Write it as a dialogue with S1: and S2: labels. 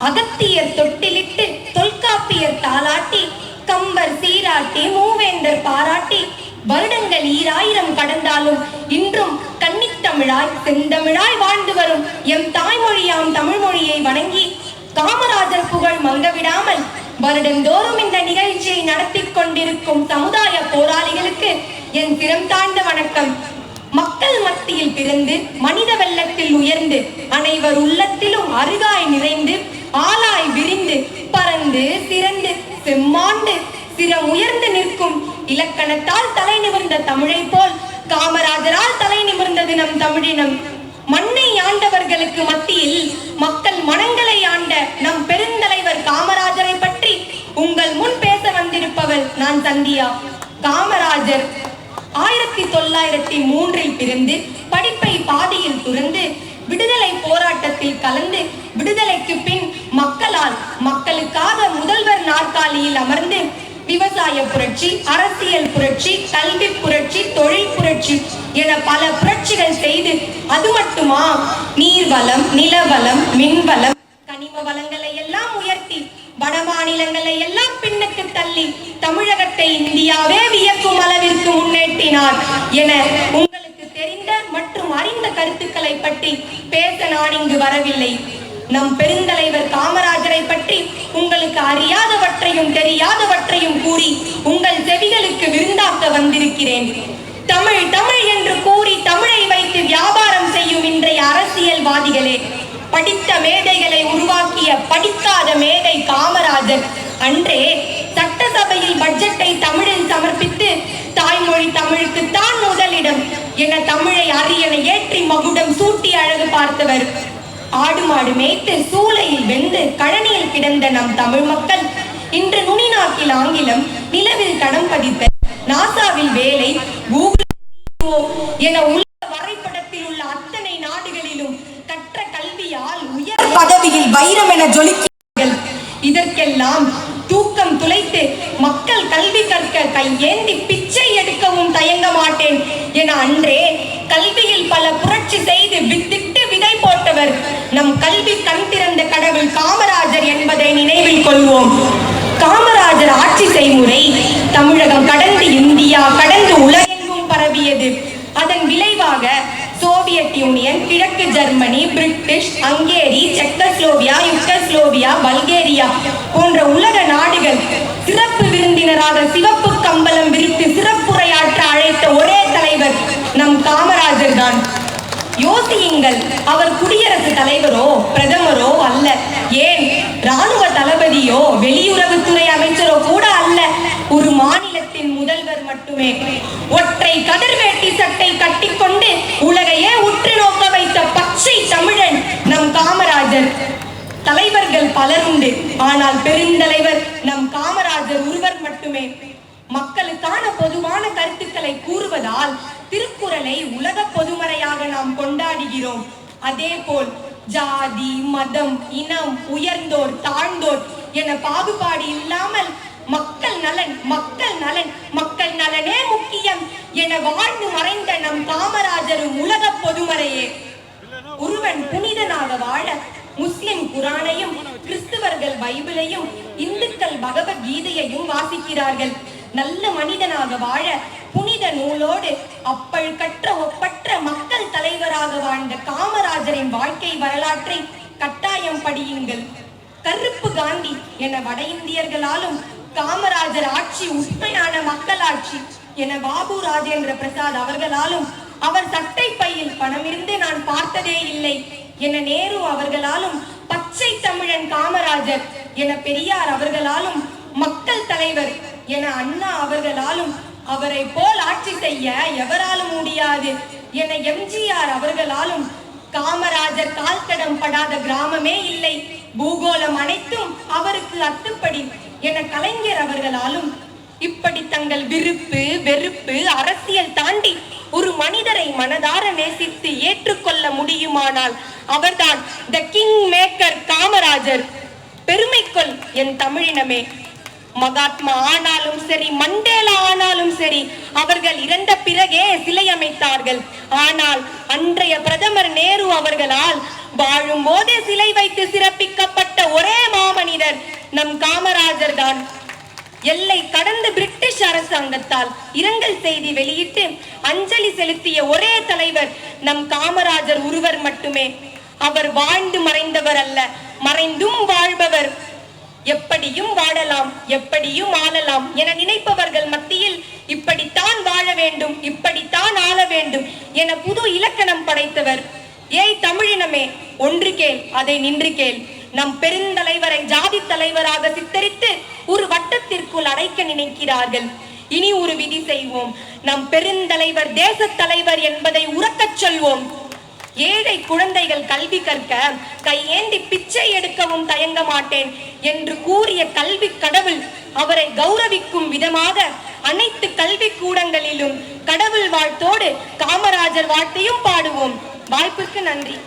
S1: அகத்தியர் தொட்டிலிட்டு தொல்காப்பியர் தாளாட்டி கம்பர் சீராட்டி மூவேந்தர் பாராட்டி வருடங்கள் ஈராயிரம் கடந்தாலும் இன்றும் கன்னித்தமிழாய் செந்தமிழாய் வாழ்ந்து வரும் எம் தாய்மொழியாம் தமிழ் மொழியை வணங்கி காமராஜர் புகழ் மங்கவிடாமல் வருடந்தோறும் இந்த நிகழ்ச்சியை நடத்தி கொண்டிருக்கும் சமுதாய போராளிகளுக்கு என் திறம் தாழ்ந்த வணக்கம். மக்கள் மத்தியில் பிறந்து மனித வெள்ளத்தில் உயர்ந்து அனைவர் உள்ளத்திலும் அருகாய் நிறைந்து ஆளாய் விரிந்து பறந்து சிறந்து செம்மாண்டு சிற உயர்ந்து நிற்கும் இலக்கணத்தால் தலை நிமிர்ந்த தமிழை போல் காமராஜரால் தலை நிமிர்ந்தது நம் தமிழினம். மண்ணை ஆண்டவர்களுக்கு மத்தியில் மக்கள் மனங்களை ஆண்ட நம் பெருந்தலைவர் காமராஜரை பற்றி உங்கள் முன் பேச வந்திருப்பவர் நான் சந்தியா. காமராஜர் ஆயிரத்தி தொள்ளாயிரத்தி மூன்றில் பிறந்து படிப்பை பாதியில் போராட்டத்தில் கலந்து விடுதலைக்கு பின் மக்களால் மக்களுக்காக முதல்வர் நாற்காலியில் அமர்ந்து விவசாய புரட்சி அரசியல் புரட்சி கல்வி புரட்சி தொழில் புரட்சி என பல புரட்சிகள் செய்து அது மட்டுமா? நீர்வளம் நிலவளம் மின்வளம் கனிம வளங்களை எல்லாம் உயர்த்தி வட மாநிலங்களை எல்லாம் பின்னுக்கு தள்ளி தமிழகத்தை இந்தியாவே வியக்கும் அளவிற்கு முன்னேற்றினார் என கருத்துக்களை பற்றி பேச நான் இங்கு வரவில்லை. நம் பெருந்தலைவர் காமராஜரை பற்றி உங்களுக்கு அறியாதவற்றையும் தெரியாதவற்றையும் கூறி உங்கள் செவிகளுக்கு விருந்தாக்க வந்திருக்கிறேன். தமிழ் தமிழ் என்று கூறி தமிழை வைத்து வியாபாரம் செய்யும் இன்றைய அரசியல்வாதிகளே படித்த மேதைகளை உருவாக்கிய படிக்காத மேதை காமராஜர் அன்றே சட்டசபையில் பட்ஜெட்டை தமிழில் சமர்ப்பித்து தாய்மொழி தமிழுக்கு தான் முதலிடம். என தமிழை அரியணை ஏற்றி மகுடம் சூட்டி அழகு பார்த்தவர். ஆடு மாடு மேய்த்து சூளையில் வெந்து கழனியில் கிடந்த நம் தமிழ் மக்கள் இன்று நுனிநாக்கில் ஆங்கிலம் நிலவில் கடம் பதித்த நாசாவில் வேலை கூகுள் என உலக வரைபடத்தில் உள்ள அத்தனை நாடுகளிலும் கற்ற கல்வியால் உயர் பதவியில் வைரம் என ஜொலிக்கிறார்கள். இதற்கெல்லாம் தூக்கம் துளைத்து மக்கள் கல்வி கற்க கையேந்தி பிச்சை எடுக்கவும் தயங்க மாட்டேன். என அன்றே கல்வியில் பல புரட்சி செய்து வித்திட்டு விதை போட்டவர். நம் கல்வி கண் திறந்த கடவுள் காமராஜர் என்பதை நினைவில் கொள்வோம். காமராஜர் ஆட்சி செய்முறை தமிழகம் கடந்து இந்தியா கடந்து உலகெங்கும் பரவியது. அதன் விளைவாக சோவியத் யூனியன் கிழக்கு Germany British Hungary Czechoslovakia Yugoslavia Bulgaria போன்ற உலக நாடுகள் சிறப்பு விருந்தினராக சிவப்பு கம்பளம் விரித்து சிறப்புரையாற்ற அழைத்த ஒரே தலைவர் நம் காமராஜர் தான். யோசியுங்கள் அவர் குடியரசு தலைவரோ பிரதமரோ அல்ல. ஏன்? ராணுவ தளபதியோ வெளியுறவுத்துறை அமைச்சரோ கூட அல்ல. ஒரு மாநிலத்தின் முதல்வர் மட்டுமே. ஒற்றை கதிர்வேட்டி சட்டை கட்டிக்கொண்டு தலைவர்கள் பலருண்டு ஆனால் பெருந்தலைவர் நம் காமராஜர் ஒருவர் மட்டுமே. மக்களுக்கான பொதுவான கருத்துக்களை கூறுவதால் திருக்குறளை உலக பொதுமறையாக நாம் கொண்டாடுகிறோம். அதே போல் ஜாதி மதம் இனம் உயர்ந்தோர் தாழ்ந்தோர் என பாகுபாடு இல்லாமல் மக்கள் நலன் மக்கள் நலன் மக்கள் நலனே முக்கியம் என வாழ்ந்து மறைந்த நம் காமராஜரும் உலக பொதுமறையே. ஒருவன் புனிதனாக வாழ பைபிளையும் இந்துக்கள் பகவத்கீதையையும் வாசிக்கிறார்கள். நல்ல மனிதனாக வாழ புனித நூலோடு அப்பள் கற்ற ஒப்பற்ற மக்கள் தலைவராக வாழ்ந்த காமராஜரின் வாழ்க்கை வரலாற்றை கட்டாயம் படியுங்கள். கருப்பு காந்தி என வட இந்தியர்களாலும் காமராஜர் ஆட்சி உண்மையான மக்களாட்சி என பாபு ராஜேந்திர பிரசாத் அவர்களாலும் அவர் சட்டை பையில் பணம் இருந்து நான் பார்த்ததே இல்லை என நேரு அவர்களாலும் பச்சை தமிழன் காமராஜர் என பெரியார் அவர்களாலும் மக்கள் தலைவர் என அண்ணா அவர்களாலும் அவரை போல் ஆட்சி செய்ய எவராலும் முடியாது என எம்ஜிஆர் அவர்களாலும் காமராஜர் கால்தடம் படாத கிராமமே இல்லை. பூகோளம் அனைத்தும் அவருக்கு அத்துப்படி என கலைஞர் அவர்களாலும் இப்படி தங்கள் விருப்பு வெறுப்பு அரசியல் தாண்டி ஒரு மனிதரை மனதார நேசித்து ஏற்றுக்கொள்ள முடியுமானால் அவர்தான் த கிங் மேக்கர் காமராஜர். பெருமைக்கொள் என் தமிழினமே. மகாத்மா ஆனாலும் சரி மண்டேலா ஆனாலும் சரி அவர்கள் இறந்த பிறகே சிலை அமைத்தார்கள் ஆனால் அன்றைய பிரதமர் நேரு அவர்களால் வாழும் போதே சிலை வைத்து சிறப்பிக்கப்பட்ட ஒரே மாமனிதர் நம் காமராஜர் தான். எல்லை கடந்த பிரிட்டிஷ் அரசாங்கத்தால் இரங்கல் செய்தி வெளியிட்டு அஞ்சலி செலுத்திய ஒரே தலைவர் நம் காமராஜர் ஒருவர் மட்டுமே. அவர் வாழ்ந்து மறைந்தவர் அல்ல மறைந்தும் வாழ்பவர். எப்படியும் வாழலாம் எப்படியும் ஆளலாம் என நினைப்பவர்கள் மத்தியில் இப்படித்தான் வாழ வேண்டும் இப்படித்தான் ஆள வேண்டும் என புது இலக்கணம் படைத்தவர். ஏய் தமிழினமே ஒன்று கேள் அதை நின்று கேள். நம் பெருந்தலைவரை ஜாதி தலைவராக சித்தரித்து ஒரு வட்டத்திற்குள் அடைக்க நினைக்கிறார்கள். இனி ஒரு விதி செய்வோம். நம் பெருந்தலைவர் தேச தலைவர் என்பதை உறக்கச் சொல்வோம். ஏழை குழந்தைகள் கல்வி கற்க கையேந்தி பிச்சை எடுக்கவும் தயங்க மாட்டேன் என்று கூறிய கல்வி கடவுள் அவரை கௌரவிக்கும் விதமாக அனைத்து கல்வி கூடங்களிலும் கடவுள் வாழ்த்தோடு காமராஜர் வாழ்த்தையும் பாடுவோம். வாய்ப்புக்கு நன்றி.